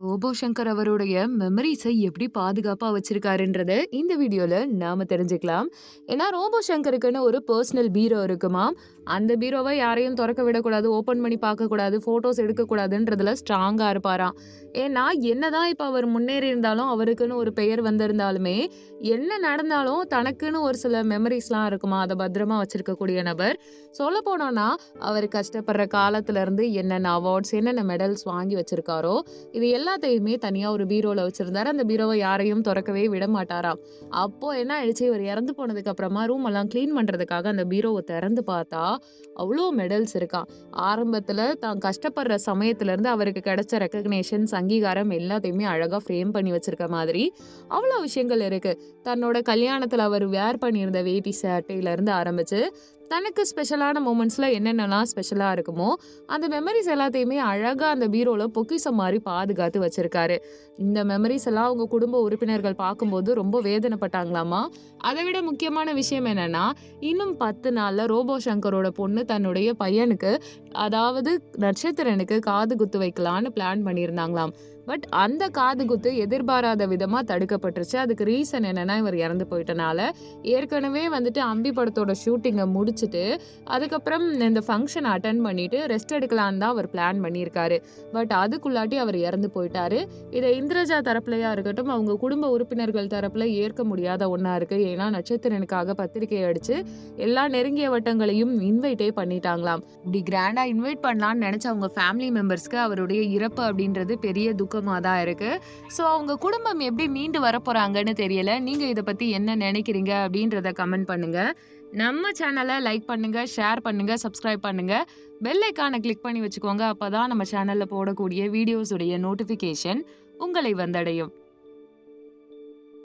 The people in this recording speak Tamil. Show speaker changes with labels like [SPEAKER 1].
[SPEAKER 1] ரோபோ சங்கர் அவருடைய மெமரிஸை எப்படி பாதுகாப்பாக வச்சிருக்காருன்றத இந்த வீடியோவில் நாம தெரிஞ்சுக்கலாம். ஏன்னா ரோபோ சங்கருக்குன்னு ஒரு பர்சனல் பீரோ இருக்குமா? அந்த பீரோவை யாரையும் திறக்க விடக்கூடாது ஓப்பன் பண்ணி பார்க்கக்கூடாது ஃபோட்டோஸ் எடுக்கக்கூடாதுன்றதுல ஸ்ட்ராங்காக இருப்பாராம். ஏன்னா என்னதான் இப்போ அவர் முன்னேறி இருந்தாலும் அவருக்குன்னு ஒரு பெயர் வந்திருந்தாலுமே என்ன நடந்தாலும் தனக்குன்னு ஒரு சில மெமரிஸ்லாம் இருக்குமா? அதை பத்திரமா வச்சிருக்கக்கூடிய நபர். சொல்ல போனோம்னா அவர் கஷ்டப்படுற காலத்துல இருந்து என்னென்ன அவார்ட்ஸ் என்னென்ன மெடல்ஸ் வாங்கி வச்சிருக்காரோ இது எல்லாத்தையுமே தனியாக ஒரு பீரோவில் வச்சுருந்தாரு. அந்த பீரோவை யாரையும் திறக்கவே விட மாட்டாராம் அப்போ என்ன ஆயிடுச்சு? இவர் இறந்து போனதுக்கு அப்புறமா ரூம் எல்லாம் க்ளீன் பண்ணுறதுக்காக அந்த பீரோவை திறந்து பார்த்தா அவ்வளோ மெடல்ஸ் இருக்கான் ஆரம்பத்தில் தான் கஷ்டப்படுற சமயத்துலேருந்து அவருக்கு கிடைச்ச ரெக்கக்னேஷன்ஸ் அங்கீகாரம் எல்லாத்தையுமே அழகாக ஃப்ரேம் பண்ணி வச்சுருக்க மாதிரி அவ்வளோ விஷயங்கள் இருக்குது தன்னோட கல்யாணத்தில் அவர் வேர் பண்ணியிருந்த வேட்டி சேட்டையிலேருந்து ஆரம்பித்து தனக்கு ஸ்பெஷலான மூமெண்ட்ஸில் என்னென்னலாம் ஸ்பெஷலாக இருக்குமோ அந்த மெமரிஸ் எல்லாத்தையுமே அழகாக அந்த பீரோவில் பொக்கிஷம் மாதிரி பாதுகாத்து வச்சுருக்காரு. இந்த மெமரிஸ் எல்லாம் அவங்க குடும்ப உறுப்பினர்கள் பார்க்கும்போது ரொம்ப வேதனைப்பட்டாங்களாமா? அதை விட முக்கியமான விஷயம் என்னென்னா இன்னும் பத்து நாளில் ரோபோ சங்கரோட பொண்ணு தன்னுடைய பையனுக்கு அதாவது நட்சத்திரனுக்கு காது குத்து வைக்கலான்னு பிளான் பண்ணியிருந்தாங்களாம். பட் அந்த காது குத்து எதிர்பாராத விதமாக தடுக்கப்பட்டுருச்சு. அதுக்கு ரீசன் என்னென்னா இவர் இறந்து போயிட்டனால. ஏற்கனவே வந்துட்டு அம்பி படத்தோட ஷூட்டிங்கை முடிச்சுட்டு அதுக்கப்புறம் இந்த ஃபங்க்ஷன் அட்டன் பண்ணிட்டு ரெஸ்ட் எடுக்கலான்னு தான் அவர் பிளான் பண்ணியிருக்காரு. பட் அதுக்குள்ளாட்டி அவர் இறந்து போயிட்டாரு. இதை இந்திரஜா தரப்புலையா இருக்கட்டும் அவங்க குடும்ப உறுப்பினர்கள் தரப்புல ஏற்க முடியாத ஒன்றா இருக்கு. ஏன்னா நட்சத்திரனுக்காக பத்திரிகை அடிச்சு எல்லா நெருங்கிய வட்டங்களையும் இன்வைட்டே பண்ணிட்டாங்களாம். இப்படி கிராண்டா இன்வைட் பண்ணலாம்னு நினைச்ச அவங்க ஃபேமிலி மெம்பர்ஸ்க்கு அவருடைய இறப்பு அப்படின்றது பெரிய துக்கமாக தான் இருக்கு. ஸோ அவங்க குடும்பம் எப்படி மீண்டு வர போறாங்கன்னு தெரியல. நீங்க இதை பத்தி என்ன நினைக்கிறீங்க அப்படின்றத கமெண்ட் பண்ணுங்க. நம்ம சேனலை லைக் பண்ணுங்க ஷேர் பண்ணுங்க சப்ஸ்கிரைப் பண்ணுங்க. பெல் ஐக்கானை கிளிக் பண்ணி வச்சுக்கோங்க அப்பதான் நம்ம சேனல்ல போடக்கூடிய வீடியோஸுடைய நோட்டிஃபிகேஷன் உங்களை வந்தடையும்.